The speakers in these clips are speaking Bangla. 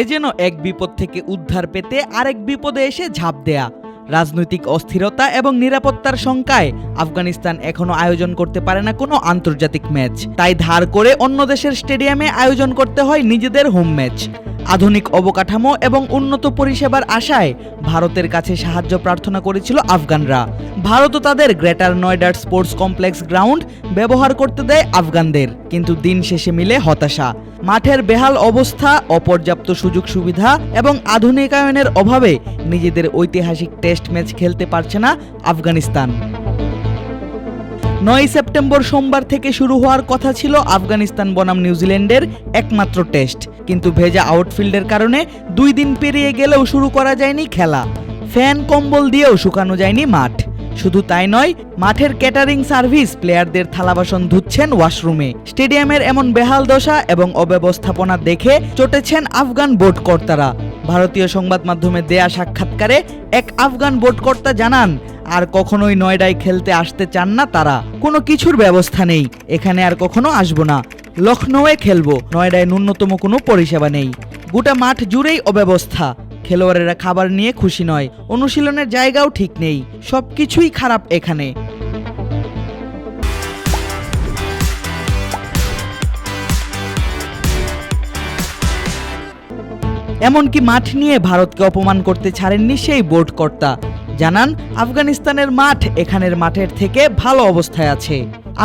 এ যেন এক বিপদ থেকে উদ্ধার পেতে আরেক বিপদে এসে ঝাঁপ দেয়া। রাজনৈতিক অস্থিরতা এবং নিরাপত্তার শঙ্কায় আফগানিস্তান এখনও আয়োজন করতে পারে না কোনো আন্তর্জাতিক ম্যাচ। তাই ধার করে অন্য দেশের স্টেডিয়ামে আয়োজন করতে হয় নিজেদের হোম ম্যাচ। আধুনিক অবকাঠামো এবং উন্নত পরিষেবার আশায় ভারতের কাছে সাহায্য প্রার্থনা করেছিল আফগানরা। ভারতও তাদের গ্রেটার নয়ডার স্পোর্টস কমপ্লেক্স গ্রাউন্ড ব্যবহার করতে দেয় আফগানদের, কিন্তু দিন শেষে মিলে হতাশা। মাঠের বেহাল অবস্থা, অপর্যাপ্ত সুযোগ সুবিধা এবং আধুনিকায়নের অভাবে নিজেদের ঐতিহাসিক টেস্ট ম্যাচ খেলতে পারছে না আফগানিস্তান। নয় সেপ্টেম্বর সোমবার থেকে শুরু হওয়ার কথা ছিল আফগানিস্তান বনাম নিউজিল্যান্ডের একমাত্র টেস্ট। কিন্তু ভেজা আউটফিল্ডের কারণে দুই দিন পেরিয়ে গেলেও শুরু করা যায়নি খেলা। ফ্যান কম্বল দিয়েও শুকানো যায়নি মাঠ। শুধু তাই নয়, মাঠের ক্যাটারিং সার্ভিস প্লেয়ারদের থালাবাসন ধুচ্ছেন ওয়াশরুমে। স্টেডিয়ামের এমন বেহাল দশা এবং অব্যবস্থাপনা দেখে চটেছেন আফগান বোর্ড কর্তারা। ভারতীয় সংবাদ মাধ্যমে দেয়া সাক্ষাৎকারে এক আফগান বোর্ড কর্তা জানান, আর কখনোই নয়ডায় খেলতে আসতে চান না তারা। কোনো কিছুর ব্যবস্থা নেই। এখানে আর কখনো আসব না। লখনৌয়ে খেলব। নয়ডায় ন্যূনতম কোনো পরিষেবা নেই। গোটা মাঠ জুড়েই অব্যবস্থা। খেলোয়াড়েরা খাবার নিয়ে খুশি নয়। অনুশীলনের জায়গাও ঠিক নেই। সবকিছুই খারাপ এখানে। এমনকি মাঠ নিয়ে ভারতকে অপমান করতে ছাড়েননি সেই বোর্ড কর্তা। জানান, আফগানিস্তানের মাঠ এখানের মাঠের থেকে ভালো অবস্থায় আছে।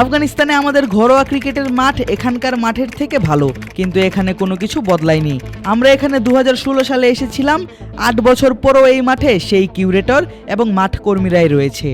আফগানিস্তানে আমাদের ঘরোয়া ক্রিকেটের মাঠ এখানকার মাঠের থেকে ভালো, কিন্তু এখানে কোনো কিছু বদলায়নি। আমরা এখানে দু হাজার ষোলো সালে এসেছিলাম, আট বছর পরও এই মাঠে সেই কিউরেটর এবং মাঠ কর্মীরাই রয়েছে।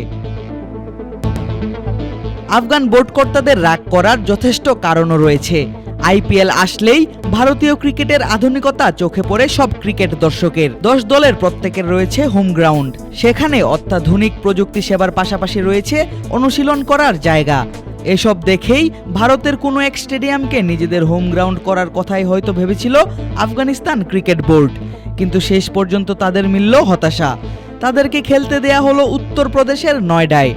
আফগান বোর্ড কর্তাদের রাগ করার যথেষ্ট কারণও রয়েছে। আইপিএল আসলেই ভারতীয় ক্রিকেটের আধুনিকতা চোখে পড়ে সব ক্রিকেট দর্শকের। দশ দলের প্রত্যেকের রয়েছে হোম গ্রাউন্ড। সেখানে অত্যাধুনিক প্রযুক্তি সেবার পাশাপাশি রয়েছে অনুশীলন করার জায়গা। এসব দেখেই ভারতের কোনো এক স্টেডিয়ামকে নিজেদের হোম গ্রাউন্ড করার কথাই হয়তো ভেবেছিল আফগানিস্তান ক্রিকেট বোর্ড। কিন্তু শেষ পর্যন্ত তাদের মিলল হতাশা। তাদেরকে খেলতে দেয়া হলো উত্তরপ্রদেশের নয়ডায়।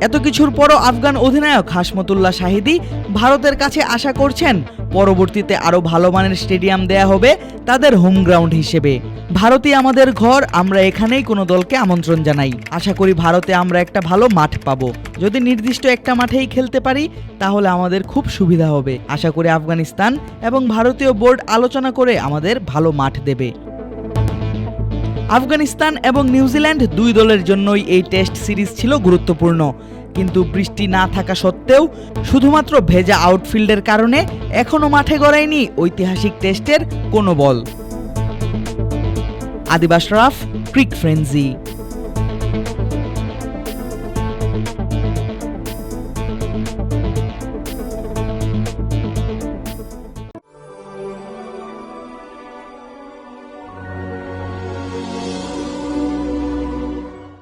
এত কিছুর পরও আফগান অধিনায়ক হাসমতুল্লাহ শাহিদি ভারতের কাছে আশা করছেন পরবর্তীতে আরও ভালো মানের স্টেডিয়াম দেয়া হবে তাদের হোম গ্রাউন্ড হিসেবে। ভারতই আমাদের ঘর, আমরা এখানেই কোনো দলকে আমন্ত্রণ জানাই। আশা করি ভারতে আমরা একটা ভালো মাঠ পাবো। যদি নির্দিষ্ট একটা মাঠেই খেলতে পারি, তাহলে আমাদের খুব সুবিধা হবে। আশা করি আফগানিস্তান এবং ভারতীয় বোর্ড আলোচনা করে আমাদের ভালো মাঠ দেবে। আফগানিস্তান এবং নিউজিল্যান্ড দুই দলের জন্যই এই টেস্ট সিরিজ ছিল গুরুত্বপূর্ণ। কিন্তু বৃষ্টি না থাকা সত্ত্বেও শুধুমাত্র ভেজা আউটফিল্ডের কারণে এখনও মাঠে গড়ায়নি ঐতিহাসিক টেস্টের কোনো বল। আদিবাস রাফ, ক্রিক ফ্রেন্সি।